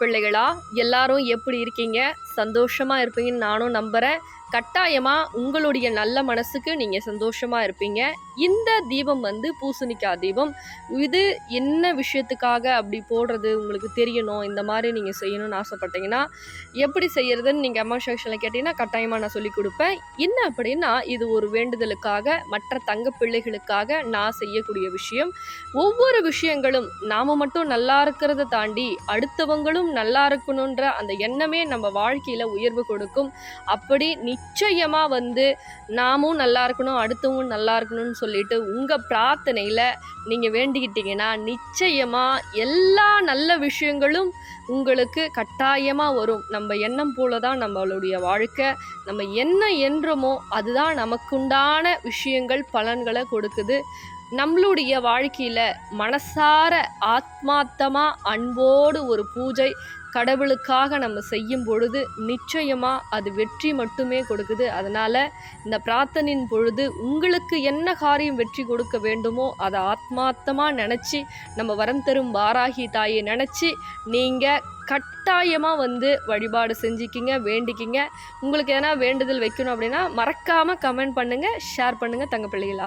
பிள்ளைகளா? எல்லாரும் எப்படி இருக்கீங்க? சந்தோஷமாக இருப்பீங்கன்னு நானும் நம்புகிறேன் கட்டாயமாக உங்களுடைய நல்ல மனசுக்கு நீங்கள் சந்தோஷமாக இருப்பீங்க. இந்த தீபம் வந்து பூசணிக்காய் தீபம். இது என்ன விஷயத்துக்காக அப்படி போடுறது உங்களுக்கு தெரியணும். இந்த மாதிரி நீங்கள் செய்யணும்னு ஆசைப்பட்டீங்கன்னா எப்படி செய்யறதுன்னு நீங்கள் அம்மா செக்ஷனில் கேட்டிங்கன்னா கட்டாயமாக நான் சொல்லி கொடுப்பேன். என்ன அப்படின்னா இது ஒரு வேண்டுதலுக்காக மற்ற தங்க பிள்ளைகளுக்காக நான் செய்யக்கூடிய விஷயம். ஒவ்வொரு விஷயங்களும் நாம் மட்டும் நல்லா இருக்கிறத தாண்டி அடுத்தவங்களும் நல்லா இருக்கணுன்ற அந்த எண்ணமே நம்ம வாழ்க்கையில் உயர்வு கொடுக்கும். அப்படி நீ நிச்சயமாக வந்து நாமும் நல்லா இருக்கணும் அடுத்தவங்க நல்லா இருக்கணும்னு சொல்லிட்டு உங்கள் பிரார்த்தனையில் நீங்கள் வேண்டிக்கிட்டீங்கன்னா நிச்சயமாக எல்லா நல்ல விஷயங்களும் உங்களுக்கு கட்டாயமாக வரும். நம்ம எண்ணம் போல தான் நம்மளுடைய வாழ்க்கை. நம்ம என்ன என்றமோ அதுதான் நமக்குண்டான விஷயங்கள் பலன்களை கொடுக்குது. நம்மளுடைய வாழ்க்கையில் மனசார ஆத்மார்த்தமாக அன்போடு ஒரு பூஜை கடவுளுக்காக நம்ம செய்யும் பொழுது நிச்சயமாக அது வெற்றி மட்டுமே கொடுக்குது. அதனால் இந்த பிரார்த்தனையின் பொழுது உங்களுக்கு என்ன காரியம் வெற்றி கொடுக்க வேண்டுமோ அதை ஆத்மார்த்தமாக நினச்சி நம்ம வரம் தரும் வாராகி தாயை நினச்சி நீங்கள் கட்டாயமாக வந்து வழிபாடு செஞ்சுக்கிங்க வேண்டிக்கிங்க. உங்களுக்கு எதனா வேண்டுதல் வைக்கணும் அப்படின்னா மறக்காமல் கமெண்ட் பண்ணுங்கள் ஷேர் பண்ணுங்கள் தங்க பிள்ளைகளா.